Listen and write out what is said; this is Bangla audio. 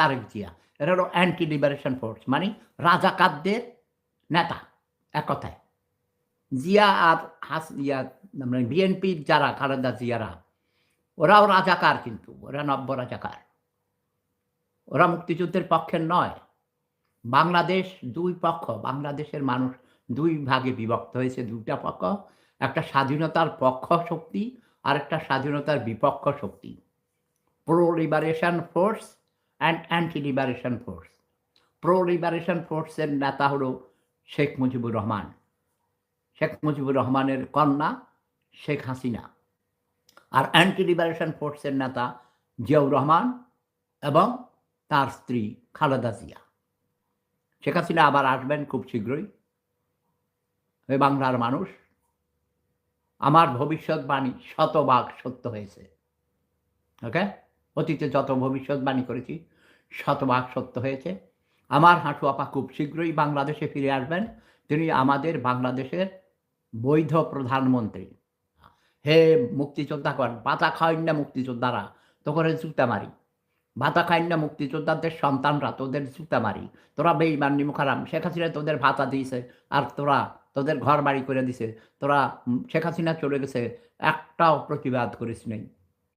তারেক জিয়া এরা হলো অ্যান্টি লিবারেশন ফোর্স মানে রাজাকারদের নেতা, এক কথায়। জিয়া আর হাস, ইয়া মানে বিএনপির যারা, খালেদা জিয়ারা, ওরাও রাজাকার কিন্তু, ওরা নব্য রাজাকার। ওরা মুক্তিযুদ্ধের পক্ষের নয়। বাংলাদেশ দুই পক্ষ, বাংলাদেশের মানুষ দুই ভাগে বিভক্ত হয়েছে, দুইটা পক্ষ, একটা স্বাধীনতার পক্ষ শক্তি আর একটা স্বাধীনতার বিপক্ষ শক্তি। Pro liberation force and anti liberation force pro liberation ফোর্সের নেতা হলো শেখ মুজিবুর রহমান। শেখ মুজিবুর রহমানের কন্যা শেখ হাসিনা। আর অ্যান্টি লিবারেশন ফোর্সের নেতা জিয়াউর রহমান এবং তার স্ত্রী খালেদা জিয়া। শেখ হাসিনা আবার আসবেন খুব শীঘ্রই। বাংলার মানুষ। আমার ভবিষ্যৎবাণী শতভাগ সত্য হয়েছে। ওকে অতীতে যত ভবিষ্যৎবাণী করেছি, শতভাগ সত্য হয়েছে। আমার হাঁটু আপা খুব শীঘ্রই বাংলাদেশে ফিরে আসবেন। তিনি আমাদের বাংলাদেশের বৈধ প্রধানমন্ত্রী। হে মুক্তিযোদ্ধা কর বাতা খাওয়াই না মুক্তিযোদ্ধারা তো করে জুতা মারি। ভাতা খাই না মুক্তিযোদ্ধাদের সন্তানরা, তোদের জুতা মারি। তোরা বেইমান নিমুখারাম শেখ হাসিনা তোদের ভাতা দিয়েছে, আর তোরা তোদের ঘর বাড়ি করে দিছে। তোরা শেখ হাসিনা চলে গেছে, একটাও প্রতিবাদ করিস নেই।